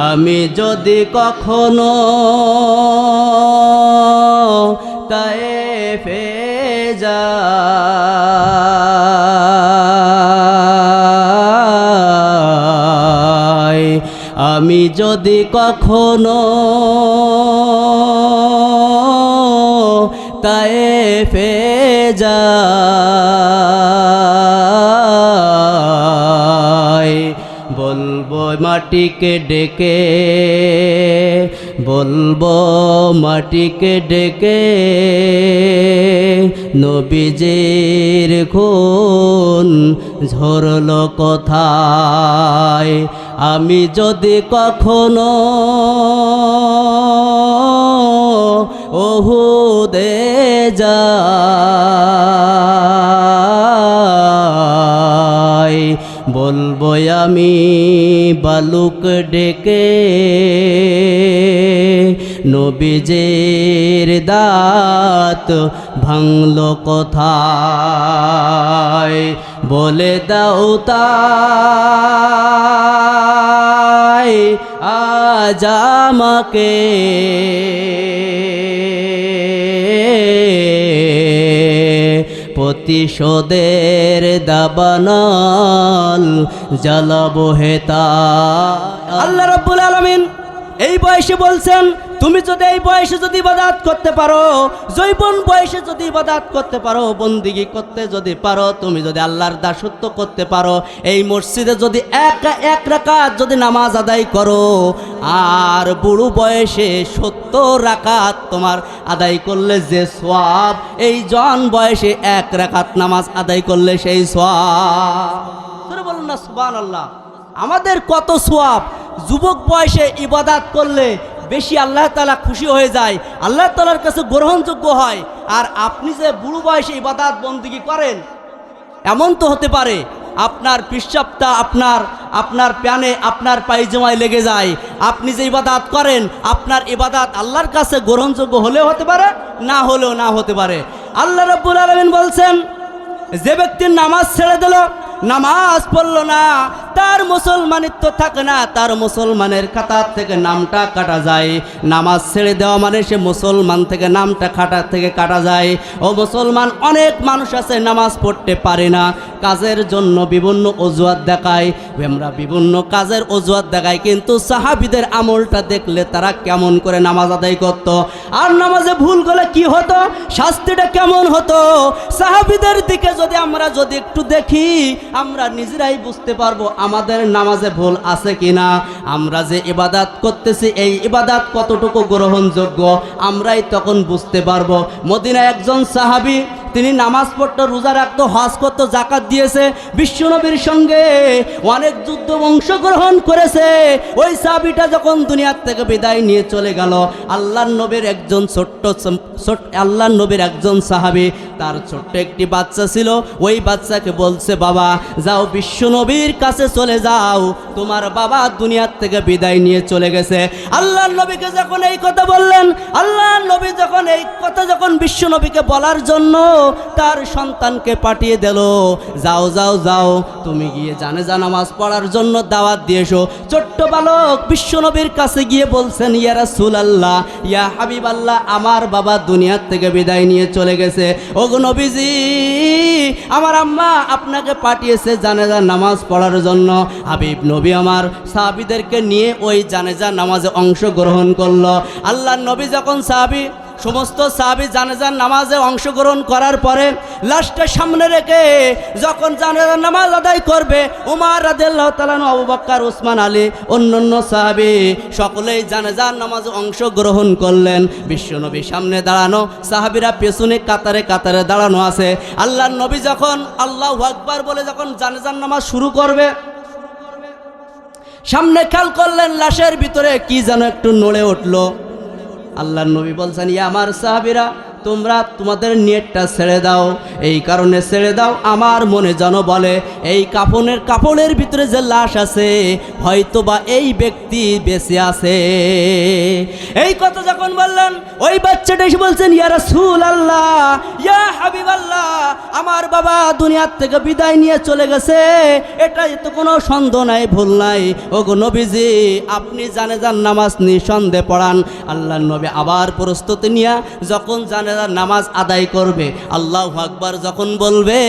আমি যদি কখনো তাই ফে যাই আমি যদি কখনো তাই ফে যাই বলব মাটিকে ডেকে, বলব মাটিকে ডেকে, নবীজির খুন ঝরল কোথায়? আমি যদি কখনো ওহুদে যাই বলব আমি বালুক ডেকে নবীজের দাঁত ভাঙল কোথায়? বলে দাও তাই আজ আমাকে প্রতিশোধের দাবানল জ্বালাবো হেতা আল্লাহ রব্বুল আলমিন এই বয়সে বলছেন তুমি যদি এই বয়সে যদি ইবাদাত করতে পারো জৈবন বয়সে যদি ইবাদাত করতে পারো, বন্দিগি করতে যদি পারো, তুমি যদি আল্লাহর দাসত্ব করতে পারো, এই মসজিদে যদি এক এক রাকাত যদি নামাজ আদায় করো, আর বুড়ো বয়সে সত্তর রাকাত তোমার আদায় করলে যে সোয়াব এই জন বয়সে এক রাকাত নামাজ আদায় করলে সেই সোয়াব বলুন না সুবান আল্লাহ আমাদের কত সোয়াব যুবক বয়সে ইবাদাত করলে বেশি আল্লাহ তালা খুশি হয়ে যায়, আল্লাহ তালার কাছে গ্রহণযোগ্য হয়। আর আপনি যে বুড়ো বয়সে ইবাদাত বন্দিগি করেন, এমন তো হতে পারে, আপনার পিসাবটা আপনার আপনার প্যানে আপনার পায়জামায় লেগে যায়। আপনি যে ইবাদাত করেন, আপনার ইবাদাত আল্লাহর কাছে গ্রহণযোগ্য হলেও হতে পারে, না হলেও না হতে পারে। আল্লাহ রব্বুল আলমিন বলছেন, যে ব্যক্তির নামাজ ছেড়ে দিল নামাজ পড়ল না, তার মুসলমানিত্ব থাকে না, তার মুসলমানের খাতার থেকে নামটা কাটা যায়। নামাজ ছেড়ে দেওয়া মানে সে মুসলমান থেকে নামটা খাটার থেকে কাটা যায়। ও মুসলমান, অনেক মানুষ আছে নামাজ পড়তে পারে না, কাজের জন্য বিভিন্ন অজুহাত দেখায়। আমরা বিভিন্ন কাজের অজুহাত দেখাই, কিন্তু সাহাবিদের আমলটা দেখলে তারা কেমন করে নামাজ আদায় করত? আর নামাজে ভুল করলে কি হতো? শাস্তিটা কেমন হতো? সাহাবিদের দিকে যদি আমরা যদি একটু দেখি আমরা নিজেরাই বুঝতে পারব আমাদের নামাজে ভুল আছে কি না আমরা যে ইবাদাত করতেছি, এই ইবাদাত কতটুকু গ্রহণযোগ্য, আমরাই তখন বুঝতে পারব। মদিনা একজন সাহাবি তিনি নামাজ পড়তো, রোজা রাখতো, হজ করতো, জাকাত দিয়েছে। বিশ্বনবীর সঙ্গে অনেক যুদ্ধ অংশগ্রহণ করেছে। ওই সাহাবিটা যখন দুনিয়ার থেকে বিদায় নিয়ে চলে গেল আল্লাহ নবীর একজন ছোট্ট ছোট্ট আল্লাহ নবীর একজন সাহাবি, তার ছোট্ট একটি বাচ্চা ছিল। ওই বাচ্চাকে বলছে, বাবা, যাও বিশ্বনবীর কাছে চলে যাও। তোমার বাবা দুনিয়ার থেকে বিদায় নিয়ে চলে গেছে। আল্লাহ নবীকে যখন এই কথা বললেন, আল্লাহ এই কথা যখন বিশ্বনবীকে বলার জন্য তার সন্তানকে পাঠিয়ে দিল, যাও যাও যাও, তুমি গিয়ে জানে নামাজ পড়ার জন্য দাওয়াত দিয়েছ ছোট্ট বালক বিশ্বনবীর কাছে গিয়ে বলছেন, ইয়া রাসূল আল্লাহ ইয়া হাবিব আল্লাহ আমার বাবা দুনিয়ার থেকে বিদায় নিয়ে চলে গেছে। ওগো নবীজি, আমার আম্মা আপনাকে পাঠিয়েছে জানেজা নামাজ পড়ার জন্য। হাবিব নবী আমার সাহাবিদেরকে নিয়ে ওই জানেজা নামাজে অংশগ্রহণ করল। আল্লাহ নবী যখন সাহাবি সমস্ত সাহাবি জানেজার নামাজে অংশগ্রহণ করার পরে লাশটা সামনে রেখে যখন জানেজার নামাজ আদায় করবে, উমার রাদিল্লাহ তালানু উসমান, আলী, অন্যান্য সাহাবি সকলেই জানেজার নামাজে অংশগ্রহণ করলেন। বিশ্বনবী সামনে দাঁড়ানো, সাহাবিরা পেছনে কাতারে কাতারে দাঁড়ানো আছে। আল্লাহর নবী যখন আল্লাহ আকবার বলে যখন জানেজার নামাজ শুরু করবে, সামনে খেয়াল করলেন লাশের ভিতরে কি যেন একটু নড়ে উঠল। আল্লাহর নবী বলছেন ইয়া আমার সাহাবিরা তোমরা তোমাদের নেটটা ছেড়ে দাও। এই কারণে ছেড়ে দাও। আমার মনে যেন বলে, এই কাপনের কাপড়ের ভিতরে যে লাশ আছে হয়তো বা এই ব্যক্তি বেঁচে আছে। এই কথা যখন বললেন, ওই বাচ্চাটা এসে বলছেন, ইয়া রাসূল আল্লাহ ইয়া হাবিব আল্লাহ আমার বাবা দুনিয়ার থেকে বিদায় নিয়ে চলে গেছে। এটা তো কোনো সন্দেহ নাই, ভুল নাই। ও গো নবীজি, আপনি জানে যান, নামাজ নিঃসন্দেহে পড়ান। আল্লাহ নবী আবার প্রস্তুতি নিয়ে, যখন জানেজার নামাজ আদায় করবে। আল্লাহ আকবার যখন বলবে,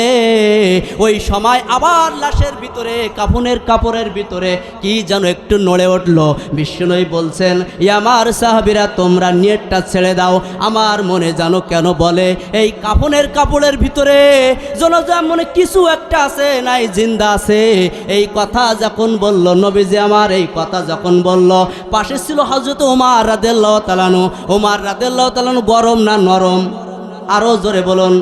ওই সময় আবার লাশের ভিতরে, কাফনের কাপড়ের ভিতরে কি যেন একটু নড়ে উঠল। বিষ্ণুই বলছেন ই আমার সাহাবিরা, তোমরা নেটটা ছেড়ে দাও। আমার মনে জানো কেন বলে, এই কাফনের কাপড়ের ভিতরে যেন মনে কিছু একটা আছে, নাই জিন্দা আছে। এই কথা যখন বলল, নবীজি আমার এই কথা যখন বলল, পাশে ছিল হজরত উমার রাদেল্লাহ তালানু উমার রাদেল্লাহ তালানু গরম না নরম? আরও জোরে বলুন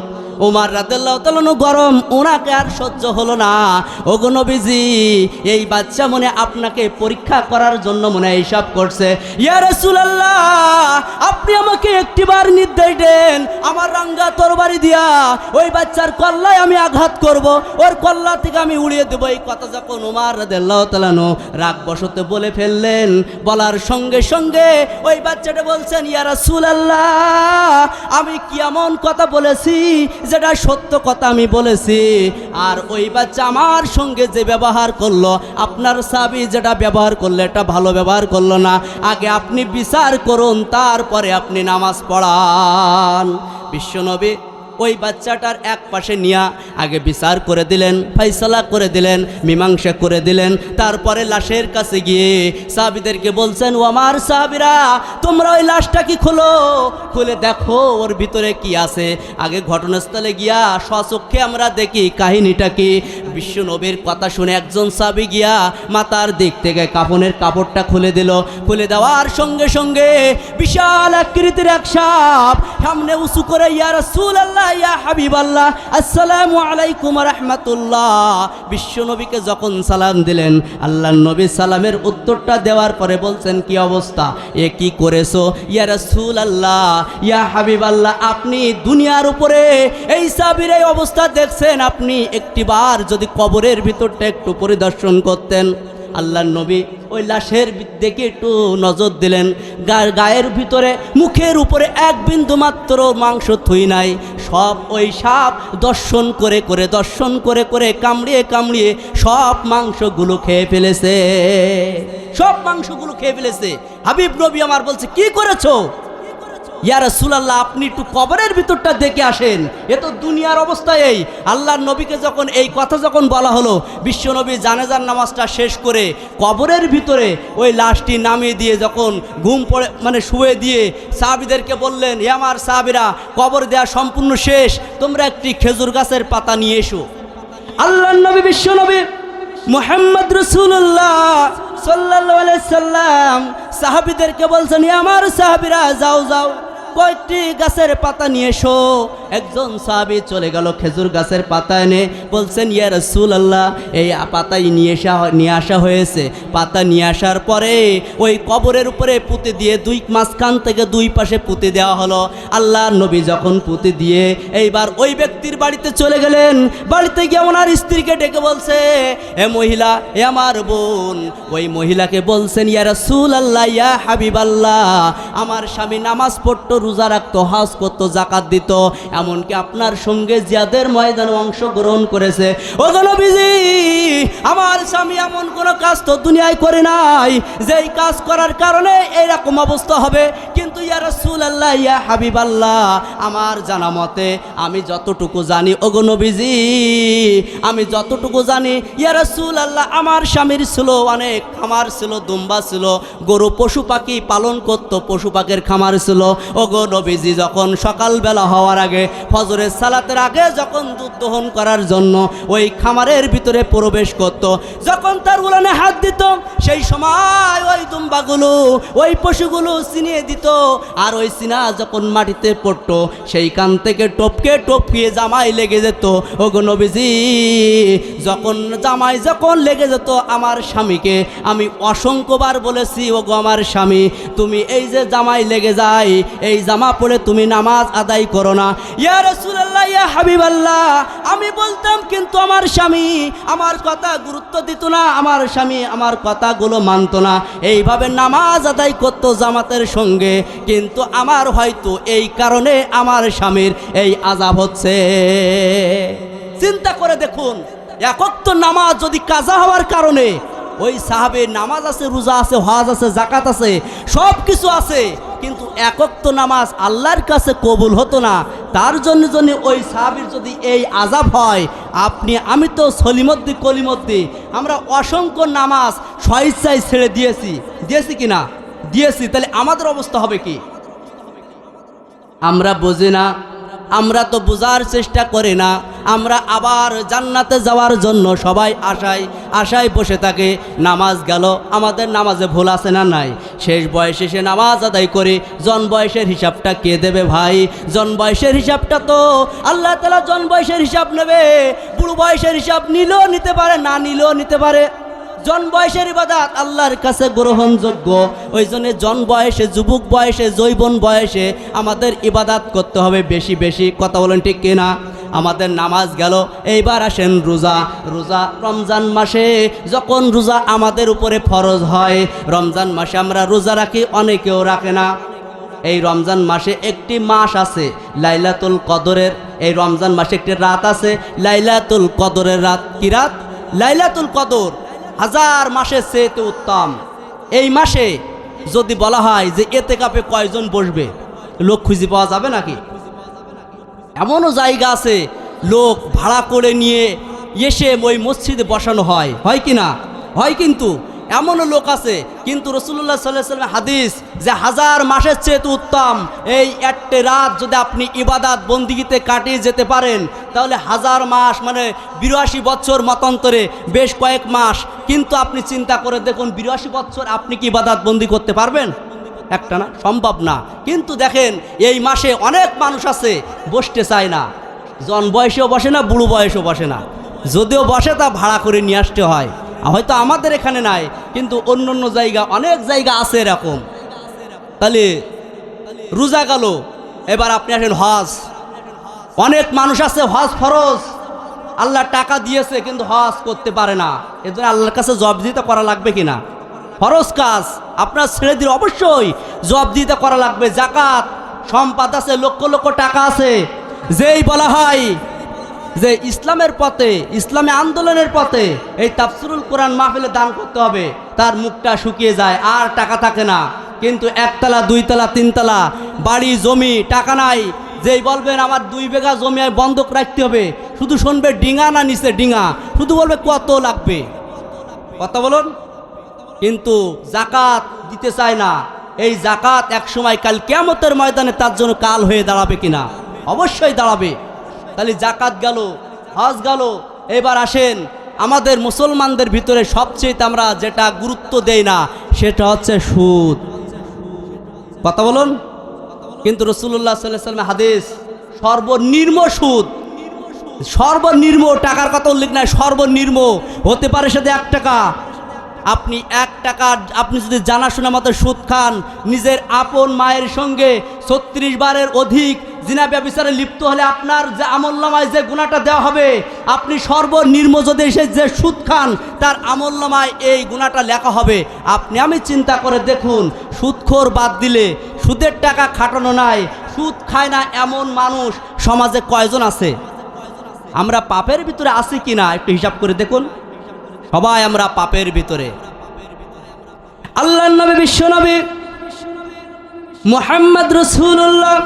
উমার রাদেল্লাহ তালানু গরম ওনাকে আর সহ্য হলো না। ওগো এই বাচ্চা মনে আপনাকে পরীক্ষা করার জন্য মনে এইসব করছে। ইয়া রাসূলুল্লাহ, আপনি আমাকে একটিবার নির্দেশ দেন, আমার রাঙ্গা তরবারি দিয়া ওই বাচ্চার কল্লায় আমি আঘাত করব। ওর কল্লা থেকে আমি উড়িয়ে দেবো। এই কথা যখন উমার রাদেল্লাহ তালানু রাগ বসতে বলে ফেললেন, বলার সঙ্গে সঙ্গে ওই বাচ্চাটা বলছেন, ইয়া রাসূলুল্লাহ, আমি কি এমন কথা বলেছি যেটা সত্য কথা আমি বলেছি, আর ওই বাচ্চা আমার সঙ্গে যে ব্যবহার করল, আপনার সাবি যেটা ব্যবহার করল, এটা ভালো ব্যবহার করল না। আগে আপনি বিচার করুন, তারপরে আপনি নামাজ পড়ান। বিশ্বনবী ওই বাচ্চাটার এক পাশে নিয়া আগে বিচার করে দিলেন ফাইসলা করে দিলেন, মীমাংসা করে দিলেন। তারপরে লাশের কাছে গিয়ে সাহাবিদেরকে বলছেন, ও আমার সাহাবিরা, তোমরা ওই লাশটা কি খোলো? খুলে দেখো ওর ভিতরে কি আছে। আগে ঘটনাস্থলে গিয়া স্বচক্ষে আমরা দেখি, কাহিনীটা কি? বিশ্ব নবীর কথা শুনে একজন সাবি গিয়া মাতার দিক থেকে কাপনের কাপড়টা খুলে দিল। খুলে দেওয়ার সঙ্গে সঙ্গে বিশাল আকৃতির এক সাপ সামনে উঁচু করে ইয়ার রাসূল আল্লাহ ইয়া হাবিব আল্লাহ আসসালামু আলাইকুম রহমাতুল্লাহ। বিশ্ব নবীকে যখন সালাম দিলেন, আল্লাহ নবী সালামের উত্তরটা দেওয়ার পরে বলছেন, কি অবস্থা? এ কি করেছ? ইয়া রাসূল আল্লাহ ইয়া হাবিব আল্লাহ আপনি দুনিয়ার উপরে এই সাবির এই অবস্থা দেখছেন, আপনি একটিবার যদি কবরের ভিতরটা একটু পরিদর্শন করতেন। আল্লাহর নবী ওই লাশের দিকে একটু নজর দিলেন গায়ের ভিতরে, মুখের উপরে এক বিন্দু মাত্র মাংস থুই নাই। সব ওই সাপ দর্শন করে করে দর্শন করে করে কামড়িয়ে কামড়িয়ে সব মাংসগুলো খেয়ে ফেলেছে। সব মাংসগুলো খেয়ে ফেলেছে। হাবিব নবী আমার বলছে, কি করেছ? ইয়া রাসূলুল্লাহ, আপনি একটু কবরের ভিতরটা দেখে আসেন। এ তো দুনিয়ার অবস্থা এই। আল্লাহর নবীকে যখন এই কথা যখন বলা হলো, বিশ্ব নবী জানেজার নামাজটা শেষ করে কবরের ভিতরে ওই লাশটি নামিয়ে দিয়ে যখন ঘুম পড়ে মানে শুয়ে দিয়ে সাহাবিদেরকে বললেন, এ আমার সাহাবিরা, কবর দেওয়া সম্পূর্ণ শেষ। তোমরা একটি খেজুর গাছের পাতা নিয়ে এসো। আল্লাহর নবী, বিশ্ব নবী মোহাম্মদ রসুল্লাহ সাল্লাহ সাল্লাম সাহাবিদেরকে বলছেন, "এ আমার সাহাবিরা, যাও যাও। কয়েকটি গাছের পাতা নিয়ে এসো। একজন সাহাবি চলে গেল খেজুর গাছের পাতা এনে বলছেন, ইয়া রসুল আল্লাহ এই পাতাই নিয়ে আসা নিয়ে আসা হয়েছে। পাতা নিয়ে আসার পরে ওই কবরের উপরে পুঁতে দিয়ে দুই মাঝখান থেকে দুই পাশে পুঁতে দেওয়া হলো। আল্লাহ নবী যখন পুঁতে দিয়ে এইবার ওই ব্যক্তির বাড়িতে চলে গেলেন। বাড়িতে গিয়ে ওনার স্ত্রীকে ডেকে বলছে, এ মহিলা, এ আমার বোন। ওই মহিলাকে বলছেন, ইয়া রসুল আল্লাহ ইয়া হাবিব আল্লাহ আমার স্বামী নামাজ পড়তো রোজা রাখতো, হাজ করতো জাকাত দিত, এমনকি আপনার সঙ্গে জিয়াদের ময়দানে অংশগ্রহণ করেছে। ও নবীজি, আমার স্বামী এমন কোনো কাজ তো দুনিয়ায় করে নাই, যেই কাজ করার কারণে এইরকম অবস্থা হবে। কিন্তু ইয়া রসুল আল্লাহ ইয়া হাবিব আল্লাহ আমার জানা মতে আমি যতটুকু জানি ওগো নবীজি, আমি যতটুকু জানি, ইয়া রসুল আল্লাহ আমার স্বামীর ছিল অনেক, খামার ছিল, দুম্বা ছিল, গরু, পশু পাখি পালন করতো, পশু পাখির খামার ছিল। ওগো নবীজি, যখন সকালবেলা হওয়ার আগে ফজরের সালাতের আগে যখন দুধ দহন করার জন্য ওই খামারের ভিতরে প্রবেশ করত, যখন তার উলানে হাত দিত, সেই সময় ওই দুম্বাগুলো, ওই পশুগুলো চিনিয়ে দিত আর ওই সিনা যখন মাটিতে পড়তো, সেইখান থেকে টপকে টপকিয়ে জামাই লেগে যেত। ওগো নবীজি, যখন জামাই যখন লেগে যেত আমার স্বামীকে, আমি অসংখ্যবার বলেছি, ওগো আমার স্বামী, তুমি এই যে জামাই লেগে যায়, এই জামা পরে তুমি নামাজ আদায় করো না। ইয়া রাসূলুল্লাহ, ইয়া হাবিবাল্লাহ, আমি বলতাম কিন্তু আমার স্বামী আমার কথা গুরুত্ব দিত না, আমার স্বামী আমার কথাগুলো মানতো না। এইভাবে নামাজ আদায় করতো জামাতের সঙ্গে, কিন্তু আমার হয়তো এই কারণে আমার স্বামীর এই আজাব হচ্ছে। চিন্তা করে দেখুন, একক নামাজ যদি কাজা হওয়ার কারণে, ওই সাহাবে নামাজ আছে, রোজা আছে, হজ আছে জাকাত আছে সব কিছু আছে কিন্তু একক তো নামাজ আল্লাহর কাছে কবুল হতো না। তার জন্য জন্য ওই সাহাবির যদি এই আজাব হয়, আপনি, আমি তো সলিমদ্দি কলিমদ্দি, আমরা অসংখ্য নামাজ স্বেচ্ছায় ছেড়ে দিয়েছি। দিয়েছি কি না? দিয়েছি। তাহলে আমাদের অবস্থা হবে কি? আমরা বুঝি না আমরা তো বোঝার চেষ্টা করি না। আমরা আবার জান্নাতে যাওয়ার জন্য সবাই আশায় আশায় বসে থাকে, নামাজ গেল, আমাদের নামাজে ভুল আছে না নাই? শেষ বয়সে সে নামাজ আদায় করে, জন বয়সের হিসাবটা কে দেবে ভাই? জন বয়সের হিসাবটা তো আল্লাহ তালা জন বয়সের হিসাব নেবে, বুড়ো বয়সের হিসাব নিলেও নিতে পারে, না নিলেও নিতে পারে। জন বয়সের ইবাদাত আল্লাহর কাছে গ্রহণযোগ্য। ওই জন্য জন বয়সে, যুবক বয়সে জৈবন বয়সে আমাদের ইবাদাত করতে হবে বেশি বেশি। কথা বলেন ঠিক কিনা? আমাদের নামাজ গেল, এইবার আসেন রোজা। রোজা রমজান মাসে যখন রোজা আমাদের উপরে ফরজ হয়, রমজান মাসে আমরা রোজা রাখি, অনেকেও রাখে না। এই রমজান মাসে একটি মাস আছে, লাইলাতুল কদরের। এই রমজান মাসে একটি রাত আছে, লাইলাতুল কদরের রাত। কি রাত? লাইলাতুল কদর। হাজার মাসের চেয়েতে উত্তম। এই মাসে যদি বলা হয় যে এতে কাপে কয়জন বসবে, লোক খুঁজে পাওয়া যাবে নাকি? এমনও জায়গা আছে, লোক ভাড়া করে নিয়ে এসে ওই মসজিদে বসানো হয়। হয় কি না? হয় কিন্তু এমনও লোক আছে, কিন্তু রসুল্লাহ সাল্লাহ হাদিস যে হাজার মাসের চেয়ে তো উত্তম, এই একটে রাত যদি আপনি ইবাদাত বন্দিগিতে কাটিয়ে যেতে পারেন, তাহলে হাজার মাস মানে বিরাশি বছর মতান্তরে বেশ কয়েক মাস। কিন্তু আপনি চিন্তা করে দেখুন, বিরাশি বছর আপনি কি ইবাদাত বন্দি করতে পারবেন? একটা না, সম্ভব না। কিন্তু দেখেন, এই মাসে অনেক মানুষ আছে, বসতে চায় না। জন বয়সেও বসে না, বুড়ো বয়সেও বসে না। যদিও বসে তা ভাড়া করে নিয়ে আসতে হয়। হয়তো আমাদের এখানে নাই, কিন্তু অন্য অন্য জায়গা, অনেক জায়গা আছে এরকম। তাহলে রোজা গেল, এবার আপনি আসেন হজ। অনেক মানুষ আছে, হজ ফরজ। আল্লাহ টাকা দিয়েছে, কিন্তু হজ করতে পারে না। এজন্য আল্লাহর কাছে জব দিতে করা লাগবে কিনা? ফরজ কাজ, আপনার ছেড়ে দিলে অবশ্যই জব দিতে করা লাগবে। জাকাত, সম্পাদ আছে, লক্ষ লক্ষ টাকা আছে। যেই বলা হয় যে ইসলামের পথে, ইসলামী আন্দোলনের পথে এই তাফসিরুল কোরআন মাহফিলে দান করতে হবে, তার মুখটা শুকিয়ে যায়, আর টাকা থাকে না। কিন্তু একতলা, দুইতলা, তিনতলা, বাড়ি, জমি, টাকা নাই। যেই বলবেন, আমার দুই বিঘা জমি বন্ধক রাখতে হবে। শুধু শুনবে, ডিঙা না নিচে ডিঙা? শুধু বলবে, কত লাগবে? কথা বলুন। কিন্তু জাকাত দিতে চায় না। এই জাকাত এক সময় কাল কেমতের ময়দানে তার জন্য কাল হয়ে দাঁড়াবে কিনা? অবশ্যই দাঁড়াবে। তাহলে জাকাত গেল, হজ গেল। এবার আসেন, আমাদের মুসলমানদের ভিতরে সবচেয়ে আমরা যেটা গুরুত্ব দেই না, সেটা হচ্ছে সুদ। কথা বলুন? কিন্তু রসুল্লাহ সাল্লাহ সাল্লাম হাদিস সর্বনির্ম সুদ। সর্বনির্ম টাকার কথা উল্লেখ নাই সর্বনির্ম হতে পারে সাথে এক টাকা আপনি এক টাকা, আপনি যদি জানাশোনা মতো সুদ খান, নিজের আপন মায়ের সঙ্গে ছত্রিশ বারের অধিক জিনা ব্যবচারে লিপ্ত হলে আপনার যে আমলনামায় যে গুণাটা দেওয়া হবে, আপনি সর্বনির্ম যদি এসে যে সুদ খান, তার আমলনামায় এই গুণাটা লেখা হবে। আপনি, আমি চিন্তা করে দেখুন, সুদখোর বাদ দিলে সুদের টাকা খাটানো নাই, সুদ খায় না এমন মানুষ সমাজে কয়জন আছে? আমরা পাপের ভিতরে আছি কি না একটু হিসাব করে দেখুন। সবাই আমরা পাপের ভিতরে। আল্লাহ নবী বিশ্ব নবী মোহাম্মদ রসুল্লাহ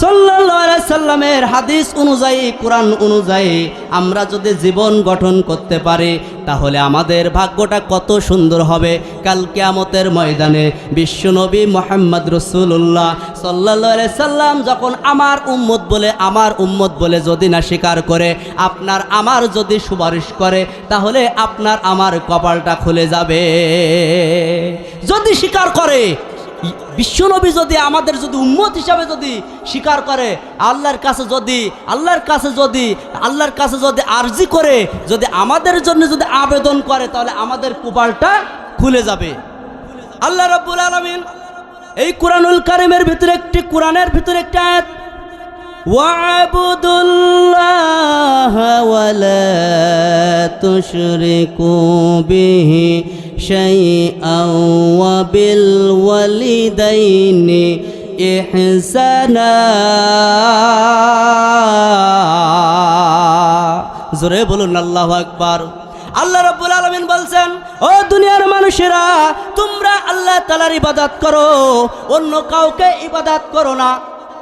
সাল্লামের হাদিস অনুযায়ী, কোরআন অনুযায়ী আমরা যদি জীবন গঠন করতে পারি, তাহলে আমাদের ভাগ্যটা কত সুন্দর হবে। কাল কেয়ামতের ময়দানে বিশ্বনবী মোহাম্মদ রসুল্লাহ সাল্লা সাল্লাম যখন আমার উম্মত বলে, আমার উম্মত বলে যদি না স্বীকার করে, আপনার আমার যদি সুপারিশ করে, তাহলে আপনার আমার কপালটা খুলে যাবে। যদি স্বীকার করে বিশ্বনবী যদি আমাদের যদি উন্মত হিসাবে যদি স্বীকার করে, আল্লাহর কাছে যদি, আল্লাহর কাছে যদি, আল্লাহর কাছে যদি আর্জি করে, যদি আমাদের জন্য যদি আবেদন করে, তাহলে আমাদের কুপালটা খুলে যাবে। আল্লাহ রব্বুল আলমিন এই কোরআনুল কারিমের ভিতরে একটি, কোরআনের ভিতরে একটা আয়াত, ওয়াবুদুল্লাহ ওয়ালা তুশরিকু বিহি شيئا وبالوالدين إحسانا জোরে বলুন আল্লাহ আকবার আল্লাহ রব্বুল আলমিন বলছেন ও দুনিয়ার মানুষেরা তোমরা আল্লাহ তালার ইবাদাত করো অন্য কাউকে ইবাদাত করো না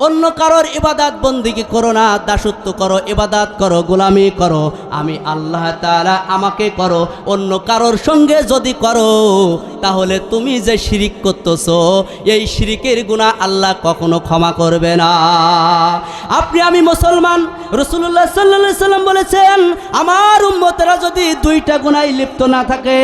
অন্য কারোর ইবাদাত বন্দিকে করো না, দাসত্ব করো, ইবাদাত করো, গোলামি করো। আমি আল্লাহ তাআলা আমাকে করো, অন্য কারোর সঙ্গে যদি করো, তাহলে তুমি যে শিরিক করতেছো, এই শিরিকের গুণা আল্লাহ কখনো ক্ষমা করবে না। আপনি আমি মুসলমান রসুল্লাহ সাল্লাহ সাল্লাম বলেছেন, আমার উম্মতেরা যদি দুইটা গুণায় লিপ্ত না থাকে,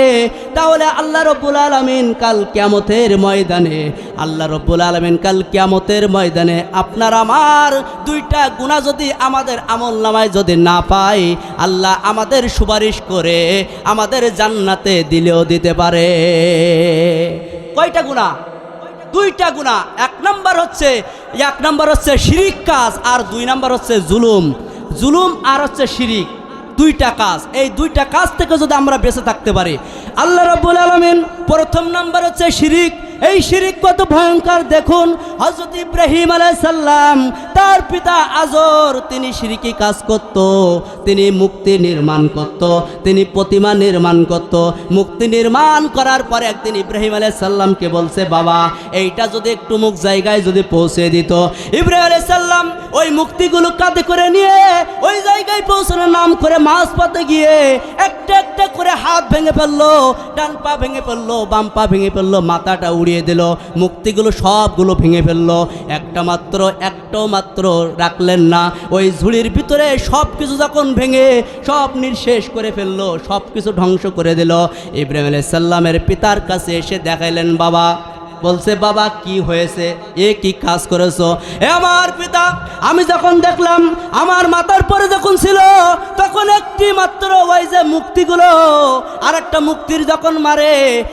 তাহলে আল্লাহ রব্বুল আলমিন কাল ক্যামতের ময়দানে আল্লাহ রব্বুল আলমিন কাল কিয়ামতের ময়দানে আপনার আমার দুইটা গুণা যদি আমাদের আমল নামায় যদি না পাই আল্লাহ আমাদের সুপারিশ করে আমাদের জান্নাতে দিলেও দিতে পারে। কয়টা গুণা দুইটা গুণা এক নম্বর হচ্ছে, এক নম্বর হচ্ছে শিরিক কাজ আর দুই নম্বর হচ্ছে জুলুম। জুলুম আর হচ্ছে শিরিক, দুইটা কাজ। এই দুইটা কাজ থেকে যদি আমরা বেঁচে থাকতে পারি, আল্লাহ রাব্বুল আলামিন প্রথম নাম্বার হচ্ছে শিরিক এই শিরিক কত ভয়ঙ্কর, দেখুন। হজরত ইব্রাহিম সাল্লাম তার পিতা আজর, তিনি শিরিকি কাজ করত, তিনি মুক্তি নির্মাণ করত, তিনি প্রতিমা নির্মাণ করত। মুক্তি নির্মাণ করার পরে একদিন ইব্রাহিম সাল্লামকে বলছে, বাবা, এইটা যদি একটু মুখ জায়গায় যদি পৌঁছে দিত। ইব্রাহিম সাল্লাম ওই মুক্তিগুলো কাঁধে করে নিয়ে ওই জায়গায় পৌঁছানোর নাম করে মাছ পাতে গিয়ে একটা একটা করে হাত ভেঙে ফেলল, ডান পা ভেঙে ফেলল, বাম পা ভেঙে ফেলল, মাথাটা উড়িয়ে দিল, মুক্তিগুলো সবগুলো ভেঙে ফেলল। একটা মাত্র, একটাও মাত্র রাখলেন না। ওই ঝুড়ির ভিতরে সব কিছু যখন ভেঙে সব নির্শেষ করে ফেলল সব কিছু ধ্বংস করে দিল। ইব্রাহিম আলাইসাল্লামের পিতার কাছে এসে দেখাইলেন, বাবা বলছে, বাবা, কি হয়েছে? এ কি কাজ করেছ? এ আমার পিতা, আমি যখন দেখলাম, আমার মাথার পরে যখন ছিল, তখন একটি মাত্র ওই যে মুক্তিগুলো আর একটা মুক্তির যখন মারে,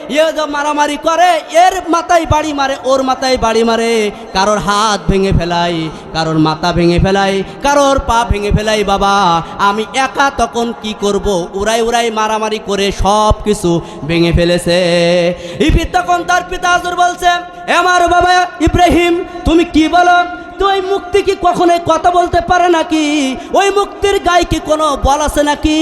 এ যে মারামারি করে, এর মাথায় বাড়ি মারে, ওর মাথায় বাড়ি মারে। কারোর হাত ভেঙে ফেলাই, কারোর মাথা ভেঙে ফেলাই, কারোর পা ভেঙে ফেলাই, বাবা, আমি একা তখন কি করব? উড়াই উড়াই মারামারি করে সব কিছু ভেঙে ফেলেছে। ইফির তখন তার পিতা আজর বলছে "এ আমার বাবা ইব্রাহিম তুমি কি বলো? তো ওই মুক্তি কি কখনোই কথা বলতে পারে নাকি? ওই মুক্তির গায়ে কি কোনো বল আছে নাকি?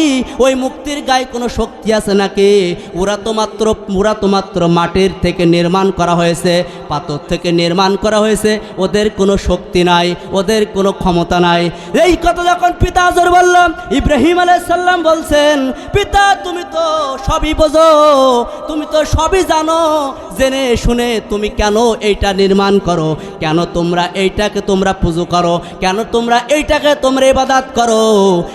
ওই মুক্তির গায়ে কোনো শক্তি আছে নাকি? ওরা তো মাত্র, ওরা তো মাত্র মাটির থেকে নির্মাণ করা হয়েছে, পাথর থেকে নির্মাণ করা হয়েছে, ওদের কোনো শক্তি নাই, ওদের কোনো ক্ষমতা নাই। এই কথা যখন পিতা আজর বললাম ইব্রাহিম আলাইসাল্লাম বলছেন, পিতা, তুমি তো সবই বোঝো, তুমি তো সবই জানো, জেনে শুনে তুমি কেন এইটা নির্মাণ করো? কেন তোমরা এইটাকে তোমরা পুজো করো। কেন তোমরা এইটাকে তোমরা ইবাদাত করো?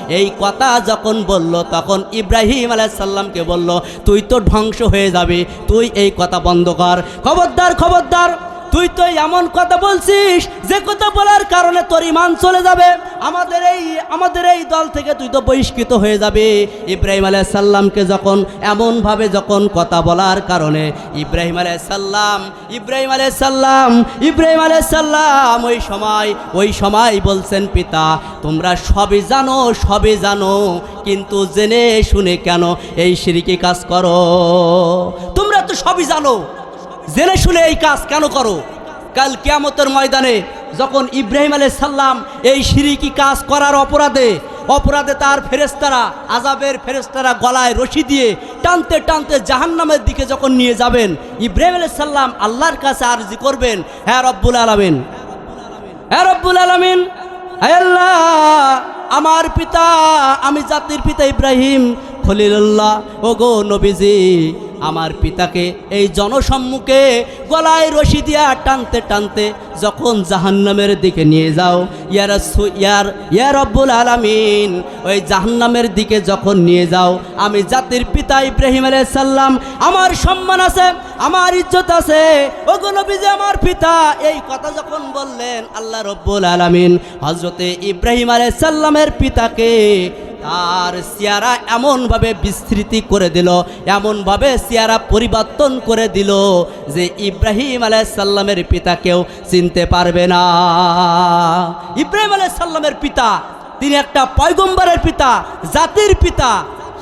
এই কথা যখন বলল, তখন ইব্রাহিম আলাইসাল্লামকে বলল, তুই তো ধ্বংস হয়ে যাবে, তুই এই কথা বন্ধ কর। খবরদার খবরদার। তুই তো এমন কথা বলছিস যে কথা বলার কারণে তোর ইমান চলে যাবে। আমাদের এই আমাদের এই দল থেকে তুই তো বহিষ্কৃত হয়ে যাবে। ইব্রাহিম আলাইহিস সাল্লামকে যখন, এমনভাবে যখন কথা বলার কারণে ইব্রাহিম আলাইহিস সাল্লাম ইব্রাহিম আলাইহিস সাল্লাম ইব্রাহিম আলাইহিস সাল্লাম ওই সময় ওই সময় বলছেন পিতা, তোমরা সবই জানো সবই জানো, কিন্তু জেনে শুনে কেন এই সিরিকি কাজ করো? তোমরা তো সবই জানো জেনে শুনে এই কাজ কেন করো? কাল কিয়ামতের ময়দানে যখন ইব্রাহিম আলাই সাল্লাম এই সিরিকি কাজ করার অপরাধে অপরাধে তার ফেরেস্তারা আজাবের ফেরেস্তারা গলায় রশি দিয়ে টানতে টানতে জাহান্নামের দিকে যখন নিয়ে যাবেন, ইব্রাহিম আলাই সাল্লাম আল্লাহর কাছে আরজি করবেন হ্যাঁ রব্বুল আলমিন। হ্যাঁ রব্বুল আলমিন। আমার পিতা, আমি জাতির পিতা ইব্রাহিম খলিলুল্লাহ। ও গো নবীজি আমার পিতাকে এই জনসম্মুখে গলায় রশি দিয়া টানতে টানতে যখন জাহান্নামের দিকে নিয়ে যাও ইয়ার ইয়ার ইয়ার রব্বুল আলামিন, ওই জাহান্নামের দিকে যখন নিয়ে যাও, আমি জাতির পিতা ইব্রাহিম সাল্লাম আমার সম্মান আছে, আমার ইজ্জত আছে ও গো নবীজি আমার পিতা। এই কথা যখন বললেন, আল্লাহ রব্বুল আলামিন হজরতে ইব্রাহিম আলাইহিস সাল্লামের পিতাকে তার চেহারা এমনভাবে বিস্তৃতি করে দিল, এমনভাবে চেহারা পরিবর্তন করে দিল যে ইব্রাহিম আলাইসাল্লামের পিতা কেউ চিনতে পারবে না। ইব্রাহিম আলাইসাল্লামের পিতা, তিনি একটা পয়গম্বরের পিতা, জাতির পিতা।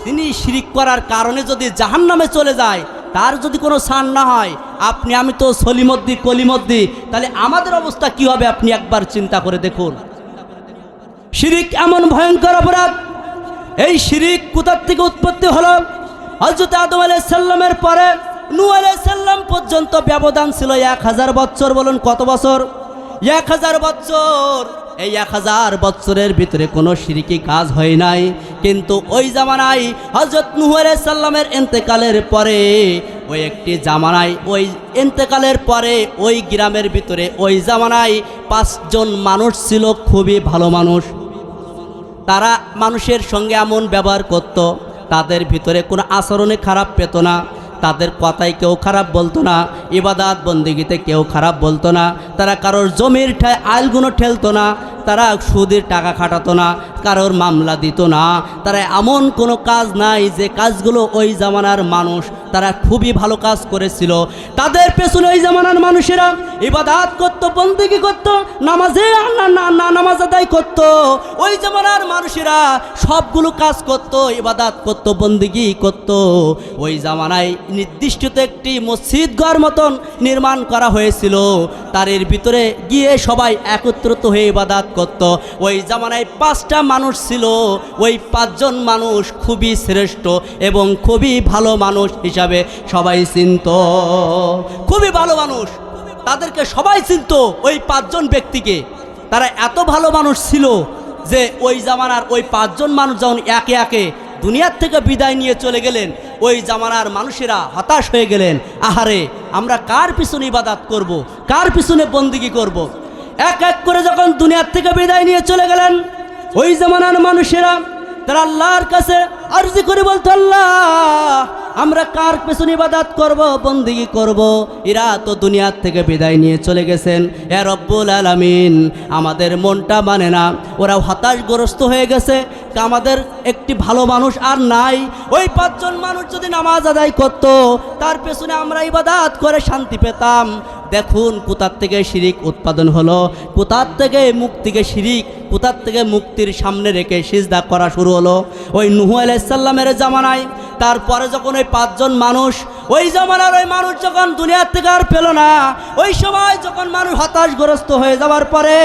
তিনি শিরিক করার কারণে যদি জাহান্নামে চলে যায়, তার যদি কোনো সান না হয়, আপনি, আমি তো সলিমদ্দি, কলিমদ্দি, তাহলে আমাদের অবস্থা কি হবে আপনি একবার চিন্তা করে দেখুন। শিরিক এমন ভয়ঙ্কর অপরাধ এই শিরিক কোথার থেকে উৎপত্তি হলো? হজরত আদম আলাইসাল্লামের পরে নু আলাইসাল্লাম পর্যন্ত ব্যবধান ছিল এক হাজার বছর বলুন কত বছর? এক হাজার বছর এই এক হাজার বছরের ভিতরে কোনো সিরিকি কাজ হয় নাই। কিন্তু ওই জামানায় হজরত নুহ আলাইসাল্লামের এন্তেকালের পরে, ওই একটি জামানায়, ওই এন্তেকালের পরে, ওই গ্রামের ভিতরে, ওই জামানায় পাঁচজন মানুষ ছিল, খুবই ভালো মানুষ। তারা মানুষের সঙ্গে এমন ব্যবহার করত, তাদের ভিতরে কোনো আচরণে খারাপ পেত না, তাদের কথায় কেউ খারাপ বলতো না, ইবাদাত বন্দিগিতে কেউ খারাপ বলতো না, তারা কারোর জমির ঠায় আইলগুলো ঠেলতো না তারা সুদের টাকা খাটাতো না, কারোর মামলা দিত না। তারা এমন কোনো কাজ নাই যে কাজগুলো ওই জামানার মানুষ, তারা খুবই ভালো কাজ করেছিল। তাদের পেছনে ওই জামানার মানুষেরা ইবাদাত করতো, বন্দিগি করতো, নামাজে না নামাজ আদায় করতো। ওই জামানার মানুষেরা সবগুলো কাজ করতো, ইবাদাত করতো, বন্দিগি করতো। ওই জামানায় নির্দিষ্ট একটি মসজিদ ঘর মতন নির্মাণ করা হয়েছিল। তার ভিতরে গিয়ে সবাই একত্রিত হয়ে ইবাদাত করত। ওই জামানায় পাঁচটা মানুষ ছিল। ওই পাঁচজন মানুষ খুবই শ্রেষ্ঠ এবং খুবই ভালো মানুষ হিসাবে সবাই চিনত। খুবই ভালো মানুষ। তাদেরকে সবাই চিনত ওই পাঁচজন ব্যক্তিকে। তারা এত ভালো মানুষ ছিল যে ওই জামানার ওই পাঁচজন মানুষ যখন একে একে দুনিয়ার থেকে বিদায় নিয়ে চলে গেলেন, ওই জামানার মানুষেরা হতাশ হয়ে গেলেন। আহারে, আমরা কার পিছনে ইবাদাত করব। কার পিছনে বন্দিগি করব। এক এক করে যখন দুনিয়ার থেকে বিদায় নিয়ে চলে গেলেন, ওই জামানার মানুষেরা তারা আল্লাহর কাছে আরজি করে বলতো, আল্লাহ আমরা কার পেছনে ইবাদাত করব, বন্দিগি করব? এরা তো দুনিয়ার থেকে বিদায় নিয়ে চলে গেছেন। এ রব্বুল আলামিন, আমাদের মনটা মানে না ওরা হতাশগ্রস্ত হয়ে গেছে। আমাদের একটি ভালো মানুষ আর নাই। ওই পাঁচজন মানুষ যদি নামাজ আদায় করত, তার পেছনে আমরা ইবাদাত করে শান্তি পেতাম। দেখুন কোথার থেকে শিরিক উৎপাদন হলো, কোথার থেকে মুক্তিকে শিরিক, কোথার থেকে মুক্তির সামনে রেখে সিজদা করা শুরু হলো। ওই নুহু আলাইসাল্লামের জামানায়, তারপরে যখন ওই পাঁচজন মানুষ, ওই জামানার ওই মানুষ যখন দুনিয়ার থেকে আর পেল না, ওই সময় যখন মানুষ হতাশগ্রস্ত হয়ে যাওয়ার পরে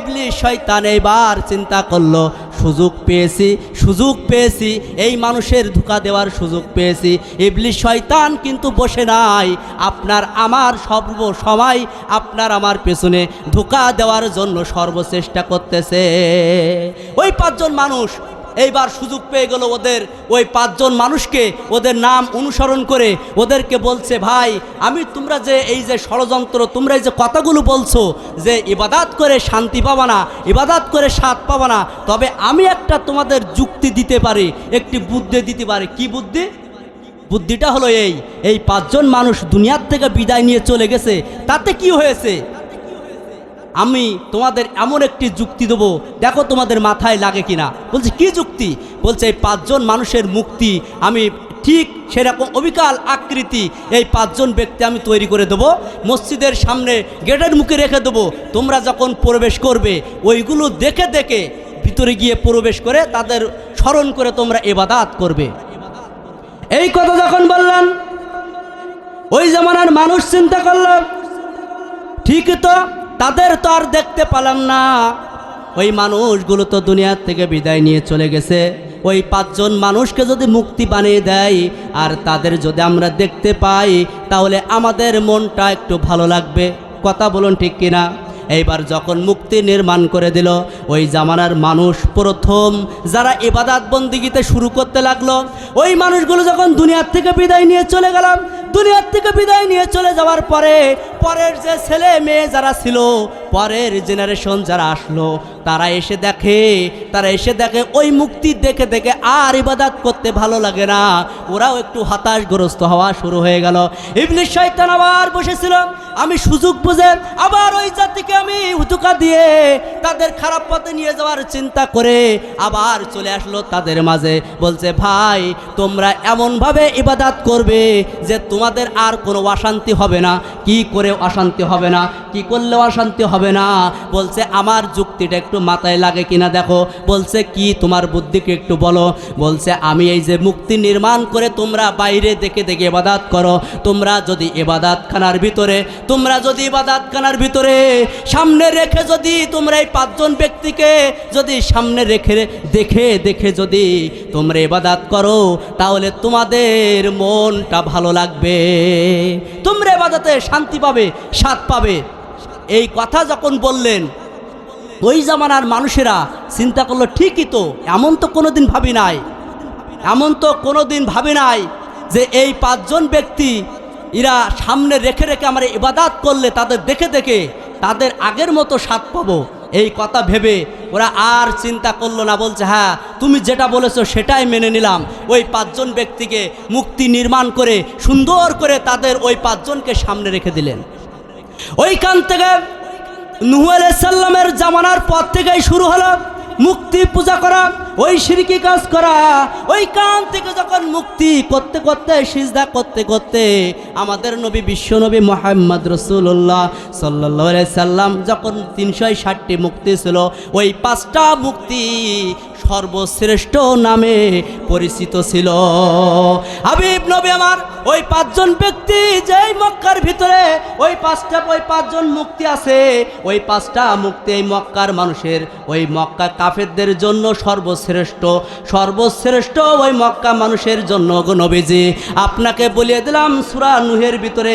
ইবলিশ শয়তান এইবার চিন্তা করল, সুযোগ পেয়েছি সুযোগ পেয়েছি, এই মানুষের ধোকা দেওয়ার সুযোগ পেয়েছি। ইবলিশ শয়তান কিন্তু বসে নাই, আপনার আমার সর্ব সময়, আপনার আমার পেছনে ধোকা দেওয়ার জন্য সর্বচেষ্টা করতেছে। ওই পাঁচজন মানুষ এইবার সুযোগ পেয়ে গেল ওদের ওই পাঁচজন মানুষকে, ওদের নাম অনুসরণ করে ওদেরকে বলছে, ভাই, আমি তোমরা যে এই যে ষড়যন্ত্র, তোমরা এই যে কথাগুলো বলছো যে ইবাদাত করে শান্তি পাবা না, ইবাদাত করে স্বাদ পাবা না, তবে আমি একটা তোমাদের যুক্তি দিতে পারি, একটি বুদ্ধি দিতে পারি। কি বুদ্ধি? বুদ্ধিটা হলো এই এই পাঁচজন মানুষ দুনিয়ার থেকে বিদায় নিয়ে চলে গেছে, তাতে কি হয়েছে? আমি তোমাদের এমন একটি যুক্তি দেবো। দেখো তোমাদের মাথায় লাগে কিনা। বলছে, কি যুক্তি? বলছে, এই পাঁচজন মানুষের মুক্তি আমি ঠিক সেরকম অবিকাল আকৃতি এই পাঁচজন ব্যক্তি আমি তৈরি করে দেবো। মসজিদের সামনে গেটের মুখে রেখে দেবো। তোমরা যখন প্রবেশ করবে, ওইগুলো দেখে দেখে ভিতরে গিয়ে প্রবেশ করে তাদের স্মরণ করে তোমরা এবাদাত করবে। এই কথা যখন বললাম, ওই জমানার মানুষ চিন্তা করলাম ঠিক তো তাদের তো আর দেখতে পেলাম না। ওই মানুষগুলো তো দুনিয়ার থেকে বিদায় নিয়ে চলে গেছে। ওই পাঁচজন মানুষকে যদি মুক্তি বানিয়ে দেয়, আর তাদের যদি আমরা দেখতে পাই, তাহলে আমাদের মনটা একটু ভালো লাগবে। কথা বলুন ঠিক কিনা? এইবার যখন মুক্তি নির্মাণ করে দিল, ওই জামানার মানুষ প্রথম যারা এবাদাত বন্দিগিতে শুরু করতে লাগল, ওই মানুষগুলো যখন দুনিয়ার থেকে বিদায় নিয়ে চলে গেলাম দুনিয়ার থেকে বিদায় নিয়ে চলে যাওয়ার পরে, পরের যে ছেলে মেয়ে যারা ছিল, পরের জেনারেশন যারা আসলো, তারা এসে দেখে, তারা এসে দেখে ওই মুক্তি দেখে দেখে আর ইবাদাত করতে ভালো লাগে না। ওরাও একটু হতাশগ্রস্ত হওয়া শুরু হয়ে গেল। ইবলিশ শয়তান আবার বসেছিল। আমি সুযোগ বুঝে আবার ওই জাতিকে আমি হুতুকা দিয়ে তাদের খারাপ পথে নিয়ে যাওয়ার চিন্তা করে আবার চলে আসলো তাদের মাঝে। বলছে, ভাই, তোমরা এমনভাবে ইবাদাত করবে যে তোমাদের আর কোনো অশান্তি হবে না। কি করে অশান্তি হবে না, কি করলে অশান্তি হবে না। বলছে, আমার যুক্তিটা একটু মাথায় লাগে কিনা দেখো। বলছে, কি তোমার বুদ্ধিকে একটু বলো। বলছে, আমি এই যে মুক্তি নির্মাণ করে তোমরা বাইরে দেখে দেখে ইবাদাত করো। তোমরা যদি ইবাদাতখানার ভিতরে, তোমরা যদি ইবাদাতখানার ভিতরে সামনে রেখে যদি তোমরা এই পাঁচজন ব্যক্তিকে যদি সামনে রেখে দেখে দেখে যদি তোমরা এবাদাত করো, তাহলে তোমাদের মনটা ভালো লাগবে। তোমরা ইবাদাতে শান্তি পাবে, স্বাদ পাবে। এই কথা যখন বললেন, ওই জামানার মানুষেরা চিন্তা করল, ঠিকই তো, এমন তো কোনোদিন ভাবি নাই। এমন তো কোনোদিন ভাবি নাই যে এই পাঁচজন ব্যক্তি, এরা সামনে রেখে রেখে আমার ইবাদাত করলে তাদের দেখে দেখে তাদের আগের মতো স্বাদ পাবো। এই কথা ভেবে ওরা আর চিন্তা করল না, বলছে হ্যাঁ তুমি যেটা বলেছ সেটাই মেনে নিলাম। ওই পাঁচজন ব্যক্তিকে মুক্তি নির্মাণ করে, সুন্দর করে তাদের ওই পাঁচজনকে সামনে রেখে দিলেন। ওইখান থেকে নুহু সাল্লামের জামানার পর থেকেই শুরু হলো মুক্তি পূজা করা। ওই সিরকি কাজ করা, ওই কান থেকে যখন মুক্তি করতে করতে, সিজদা করতে করতে আমাদের নবী, বিশ্ব নবী মোহাম্মদ রসুল্লাহ সাল্লাহ সাল্লাম যখন তিনশো ষাটটি মুক্তি ছিল, ওই পাঁচটা মুক্তি সর্বশ্রেষ্ঠ নামে পরিচিত ছিল। হাবিব নবী আমার ওই পাঁচজন ব্যক্তি যেই মক্কার ভিতরে ওই পাঁচটা, ওই পাঁচজন মুক্তি আছে, ওই পাঁচটা মুক্তি এই মক্কার মানুষের, ওই মক্কা কাফেরদের জন্য সর্বশ্রেষ্ঠ সর্বশ্রেষ্ঠ ওই মক্কা মানুষের জন্য নবীজি। আপনাকে বলিয়ে দিলাম, সুরা নুহের ভিতরে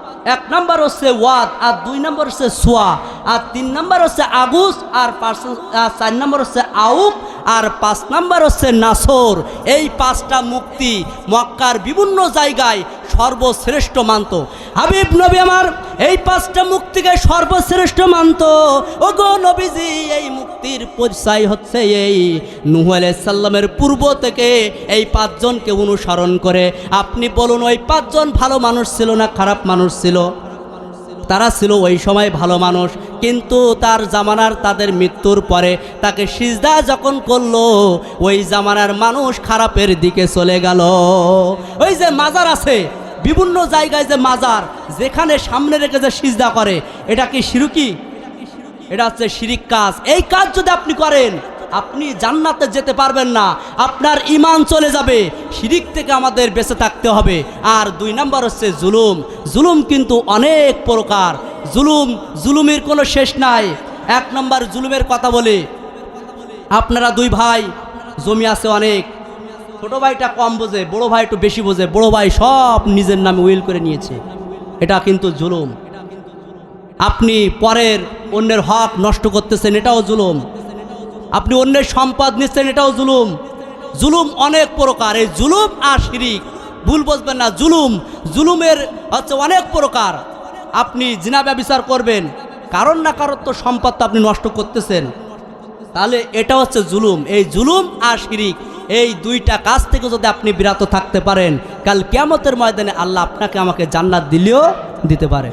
এক নম্বর হচ্ছে ওয়াদ, আর দুই নম্বর হচ্ছে সোয়া, আর তিন নম্বর হচ্ছে আগুস আর পাঁচ চার নম্বর হচ্ছে আউক আর পাঁচ নম্বর হচ্ছে নাসর। এই পাঁচটা মুক্তি মক্কার বিভিন্ন জায়গায় সর্বশ্রেষ্ঠ মানত। হাবিব নবী আমার এই পাঁচটা মুক্তিকে সর্বশ্রেষ্ঠ মানত। ও গো নবীজি, এই মুক্তির পরিচয় হচ্ছে এই। নুহ সাল্লামের পূর্ব থেকে এই পাঁচজনকে অনুসরণ করে আপনি বলুন, ওই পাঁচজন ভালো মানুষ ছিল না খারাপ মানুষ ছিল? তারা ছিল ওই সময় ভালো মানুষ, কিন্তু তার জামানার তাদের মৃত্যুর পরে তাকে সিজদা যখন করল, ওই জামানার মানুষ খারাপের দিকে চলে গেল। ওই যে মাজার আছে বিভিন্ন জায়গায় যে মাজার, যেখানে সামনে রেখে যে সিজদা করে, এটা কি শিরুকি এটা হচ্ছে শিরিক কাজ। এই কাজ যদি আপনি করেন, আপনি জান্নাতে যেতে পারবেন না। আপনার ইমান চলে যাবে। শিরিক থেকে আমাদের বেঁচে থাকতে হবে। আর দুই নাম্বার হচ্ছে জুলুম। জুলুম কিন্তু অনেক প্রকার। জুলুম, জুলুমের কোনো শেষ নাই। এক নম্বর জুলুমের কথা বলে। আপনারা দুই ভাই, জমি আছে অনেক। ছোট ভাইটা কম বোঝে, বড় ভাই একটু বেশি বোঝে, বড় ভাই সব নিজের নামে উইল করে নিয়েছে। এটা কিন্তু জুলুম। আপনি পরের অন্যের হক নষ্ট করতেছেন, এটাও জুলুম। আপনি অন্যের সম্পদ নিচ্ছেন, এটাও জুলুম। জুলুম অনেক প্রকার, এই জুলুম আর শিরিক। ভুল বুঝবেন না, জুলুম। জুলুমের হচ্ছে অনেক প্রকার। আপনি জিনা ব্যবচার করবেন, কারণ না কারোর তো সম্পদ আপনি নষ্ট করতেছেন। তাহলে এটা হচ্ছে জুলুম। এই জুলুম আর শিরিক। এই দুইটা কাজ থেকে যদি আপনি বিরত থাকতে পারেন, কাল কেমতের ময়দানে আল্লাহ আপনাকে আমাকে জান্নাত দিলেও দিতে পারে।